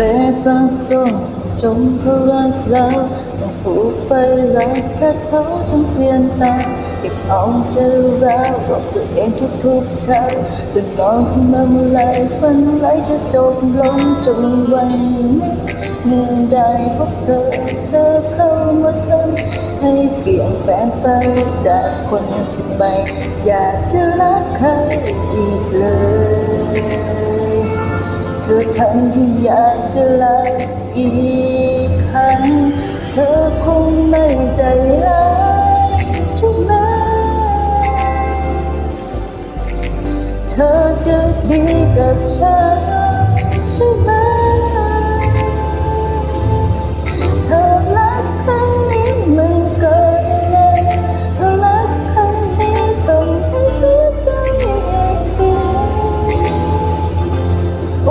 เสังสมจงเพราะรักเราต้องสู้ไฟรักและเขาทั้งเทียนตาเก็บเอาเชื่อเราบอกตัวเองทุกๆเช้าตื่นนอนขึ้นมาเมื่อไรฝันไรจะจบลงจนวันนี้เมื่อได้พบเธอเธอเข้ามาทำให้เปลี่ยนแปลงไปจากคนที่ไม่อยากจะรักใครอีกเลย ธอทำให้อยากจะลาอีกครั้ง เธอคงไม่ใจร้ายใช่ไหม เธอจะดีกับฉัน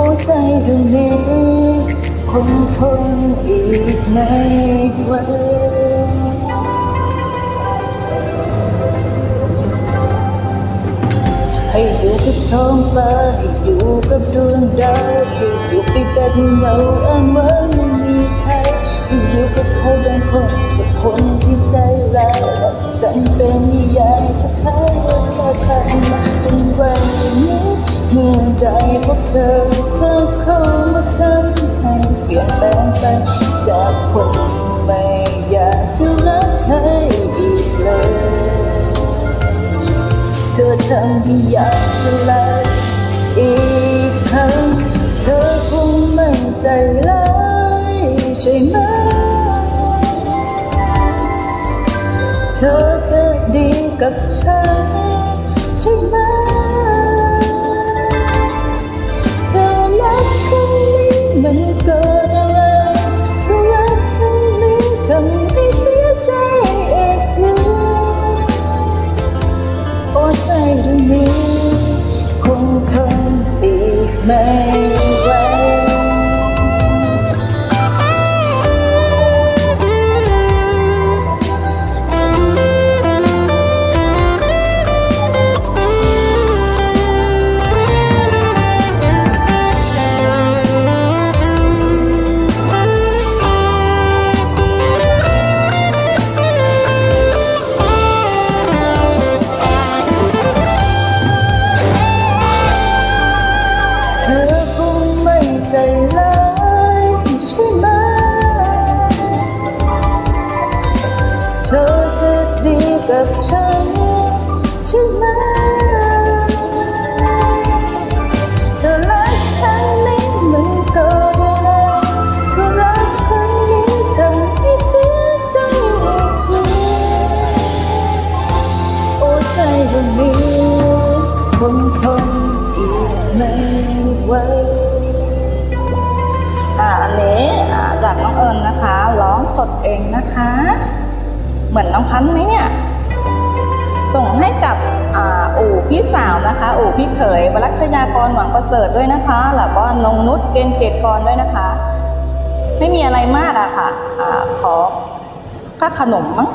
โอ้ใจดวงนี้คงทนอีกไม่ไหวให้อยู่กับท้องฟ้าให้อยู่กับดวงดาวให้อยู่ไปแบบเงาอ้างว้างไม่มีใครให้อยู่กับใครบางคนกับคนที่ใจร้ายและดันเป็นนิยายสุดท้ายว่าเธอผ่านมาจนวันนี้ เมื่อได้พบเธอเธอเข้ามาทำให้เปลี่ยนแปลงไปจากคนที่ไม่อยากจะรักใครอีกเลย เธอทำให้อยากจะลาอีกครั้งเธอคงไม่ใจร้ายใช่ไหมเธอจะดีกับฉันใช่ไหม ก ร้ายใช่ไหม เธอจะดีกับฉันใช่ไหมเธอรักครั้งนี้มันเกิดอะไรเธอรักครั้งนี้ทำให้เสียใจอีกทีโอ้ใจดวงนี้คงทนอีกไม่ไหว อ่าอันนี้จากน้องเอิญนะคะ ร้องสดเองนะคะ เหมือนน้องพันไหมเนี่ย ส่งให้กับอ่าอู่พี่สาวนะคะ อู่พี่เขย วรัชยากรหวังประเสริฐด้วยนะคะ แล้วก็นงนุชเกณฑ์เกตกรด้วยนะคะ ไม่มีอะไรมากอะค่ะ อ่า ขอค่าขนมมั้ง